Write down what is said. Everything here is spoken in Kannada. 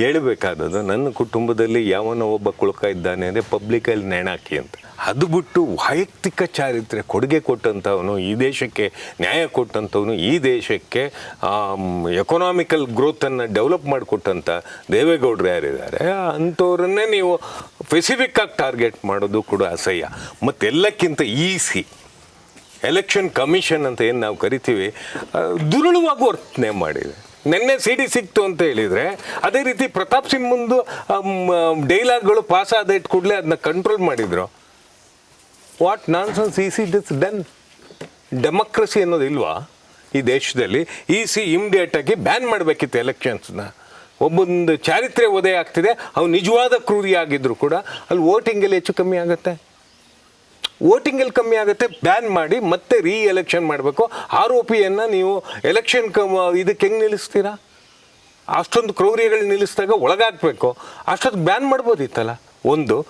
ಹೇಳಬೇಕಾದದ್ದು, ನನ್ನ ಕುಟುಂಬದಲ್ಲಿ ಯಾವನೋ ಒಬ್ಬ ಕುಳುಕ ಇದ್ದಾನೆ ಅಂದರೆ ಪಬ್ಲಿಕಲ್ಲಿ ನೆಣಾಕಿ ಅಂತ. ಅದು ಬಿಟ್ಟು ವೈಯಕ್ತಿಕ ಚಾರಿತ್ರ್ಯ ಕೊಡುಗೆ ಕೊಟ್ಟಂಥವನು ಈ ದೇಶಕ್ಕೆ, ನ್ಯಾಯ ಕೊಟ್ಟಂಥವನು ಈ ದೇಶಕ್ಕೆ ಎಕನಾಮಿಕಲ್ ಗ್ರೋತನ್ನು ಡೆವಲಪ್ ಮಾಡಿಕೊಟ್ಟಂಥ ದೇವೇಗೌಡರು ಯಾರಿದ್ದಾರೆ ಅಂಥವ್ರನ್ನೇ ನೀವು ಸ್ಪೆಸಿಫಿಕ್ ಆಗಿ ಟಾರ್ಗೆಟ್ ಮಾಡೋದು ಕೂಡ ಅಸಹ್ಯ. ಮತ್ತೆಲ್ಲಕ್ಕಿಂತ ಈಸಿ ಎಲೆಕ್ಷನ್ ಕಮಿಷನ್ ಅಂತ ಏನು ನಾವು ಕರಿತೀವಿ ದುರುಳವಾಗಿ ವರ್ತನೆ ಮಾಡಿದೆ. ನಿನ್ನೆ ಸಿ ಡಿ ಸಿಕ್ತು ಅಂತ ಹೇಳಿದರೆ, ಅದೇ ರೀತಿ ಪ್ರತಾಪ್ ಸಿಂಗ್ ಮುಂದು ಡೈಲಾಗ್ಗಳು ಪಾಸ್ ಆದ ಇಟ್ಟು ಕೂಡಲೇ ಅದನ್ನ ಕಂಟ್ರೋಲ್ ಮಾಡಿದ್ರು. What nonsense son see this done democracy ಅನ್ನೋದು ಇಲ್ವಾ? ಈ ದೇಶದಲ್ಲಿ ಇ ಸಿ ಇಮಿಡಿಯೇಟಾಗಿ ಬ್ಯಾನ್ ಮಾಡಬೇಕಿತ್ತು ಎಲೆಕ್ಷನ್ಸ್ನ ಒಬ್ಬೊಂದು ಚಾರಿತ್ರ್ಯ ಉದಯ ಆಗ್ತಿದೆ ಅವು ನಿಜವಾದ ಕ್ರೂರಿ ಆಗಿದ್ರು ಕೂಡ ಅಲ್ಲಿ ವೋಟಿಂಗಲ್ಲಿ ಹೆಚ್ಚು ಕಮ್ಮಿ ಆಗುತ್ತೆ. ವೋಟಿಂಗಲ್ಲಿ ಕಮ್ಮಿ ಆಗುತ್ತೆ ಬ್ಯಾನ್ ಮಾಡಿ ಮತ್ತೆ ರೀ ಎಲೆಕ್ಷನ್ ಮಾಡಬೇಕು. ಆರೋಪಿಯನ್ನು ನೀವು ಎಲೆಕ್ಷನ್ ಕಮ್ ಇದಕ್ಕೆ ಹೆಂಗೆ ನಿಲ್ಲಿಸ್ತೀರಾ? ಅಷ್ಟೊಂದು ಕ್ರೌರ್ಯಗಳು ನಿಲ್ಲಿಸಿದಾಗ ಒಳಗಾಕ್ಬೇಕು ಅಷ್ಟೊಂದು ಬ್ಯಾನ್ ಮಾಡ್ಬೋದಿತ್ತಲ್ಲ? ಒಂದು.